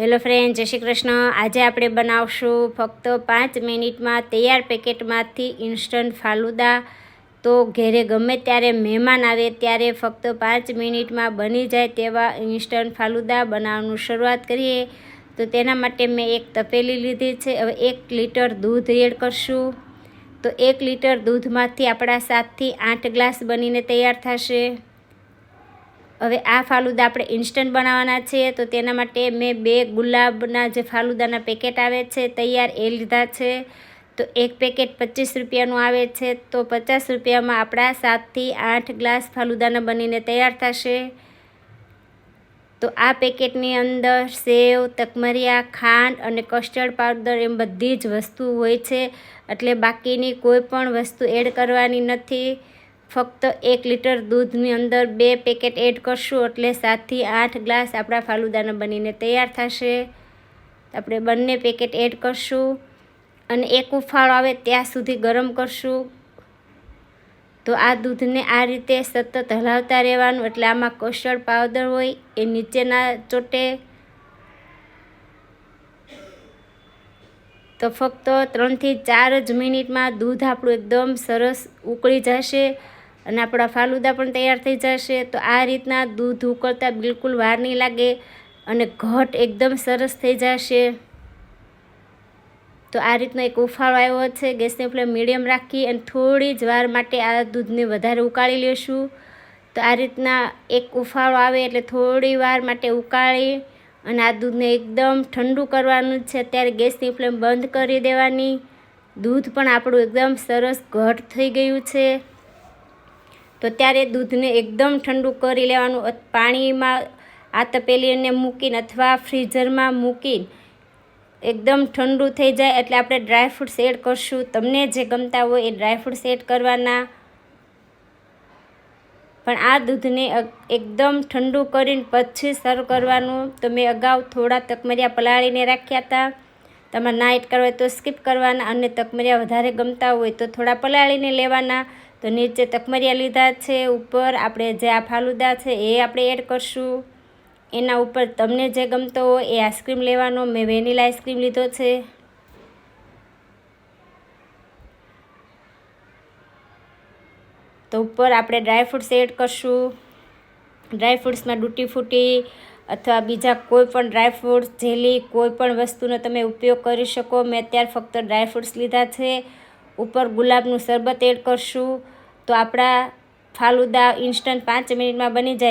Hello friend જય શ્રી કૃષ્ણ. આજે આપણે બનાવશું ફક્ત પાંચ મિનિટમાં તૈયાર પેકેટમાંથી ઇન્સ્ટન્ટ ફાલુદા. તો ઘેરે ગમે ત્યારે મહેમાન આવે ત્યારે ફક્ત પાંચ મિનિટમાં બની જાય તેવા ઇન્સ્ટન્ટ ફાલુદા બનાવવાનું શરૂઆત કરીએ. તો તેના માટે મેં એક તપેલી લીધી છે. હવે એક લીટર દૂધ એડ કરશું. તો એક લીટર દૂધમાંથી આપણા સાતથી આઠ ગ્લાસ બનીને તૈયાર થશે. હવે આ ફાલુદા આપણે ઇન્સ્ટન્ટ બનાવવાના છે તો તેના માટે મેં બે ગુલાબના જે ફાલુદાના પેકેટ આવે છે તૈયાર એ લીધા છે. તો એક પેકેટ પચીસ રૂપિયાનું આવે છે, તો પચાસ રૂપિયામાં આપણા સાતથી આઠ ગ્લાસ ફાલુદાના બનીને તૈયાર થશે. તો આ પેકેટની અંદર સેવ, તકમરિયા, ખાંડ અને કસ્ટર્ડ પાવડર એમ બધી જ વસ્તુ હોય છે, એટલે બાકીની કોઈ પણ વસ્તુ એડ કરવાની નથી. ફક્ત એક લીટર દૂધની અંદર બે પેકેટ એડ કરશું એટલે સાતથી આઠ ગ્લાસ આપણા ફાલુદાના બનીને તૈયાર થશે. આપણે બંને પેકેટ એડ કરશું અને એક ઉફાળો આવે ત્યાં સુધી ગરમ કરશું. તો આ દૂધને આ રીતે સતત હલાવતા રહેવાનું, એટલે આમાં કસ્ટર્ડ પાવડર હોય એ નીચેના ચોટે. તો ફક્ત ત્રણથી ચાર જ મિનિટમાં દૂધ આપણું એકદમ સરસ ઉકળી જશે. અને આપણા ફાલુદા પણ તૈયાર થઈ જશે, તો આ રીતના દૂધ ઉકળતા બિલકુલ વાર નહીં લાગે અને ઘટ એકદમ સરસ થઈ જશે. તો આ રીતનો એક ઉફાળો આવ્યો છે, ગેસની ફ્લેમ મીડિયમ રાખી અને થોડી જ વાર માટે આ દૂધને વધારે ઉકાળી લેશું. તો આ રીતના એક ઉફાળો આવે એટલે થોડી વાર માટે ઉકાળી અને આ દૂધને એકદમ ઠંડુ કરવાનું છે. ત્યારે ગેસની ફ્લેમ બંધ કરી દેવાની. દૂધ પણ આપણું એકદમ સરસ ઘટ થઈ ગયું છે. તો ત્યારે દૂધને એકદમ ઠંડુ કરી લેવાનું. પાણીમાં આ તપેલીને મૂકીને અથવા ફ્રીઝરમાં મૂકીને એકદમ ઠંડુ થઈ જાય એટલે આપણે ડ્રાયફ્રૂટ્સ એડ કરશું. તમને જે ગમતા હોય એ ડ્રાયફ્રૂટ્સ એડ કરવાના. પણ આ દૂધને એકદમ ઠંડુ કરીને પછી સર્વ કરવાનું. તો મેં અગાઉ થોડા તકમરિયા પલાળીને રાખ્યા હતા. તમારે ના એડ કરવા હોય તો સ્કીપ કરવાના. અને તકમરિયા વધારે ગમતા હોય તો થોડા પલાળીને લેવાના. તો નીચે તકમરિયા લીધા છે, ઉપર આપણે જે આ ફાલુદા છે એ આપણે એડ કરશું. એના ઉપર તમને જે ગમતો હોય એ આઈસ્ક્રીમ લેવાનો. મેં વેનીલા આઈસ્ક્રીમ લીધો છે. તો ઉપર આપણે ડ્રાયફ્રૂટ્સ એડ કરશું. ડ્રાયફ્રૂટ્સમાં ડૂટી ફૂટી અથવા બીજા કોઈ પણ ડ્રાયફ્રૂટ્સ જેલી, કોઈ પણ વસ્તુનો તમે ઉપયોગ કરી શકો. મેં અત્યારે ફક્ત ડ્રાયફ્રૂટ્સ લીધા છે. ઉપર ગુલાબનું શરબત એડ કરશું. તો આપણા ફાલુદા ઇન્સ્ટન્ટ પાંચ મિનિટમાં બની જાય.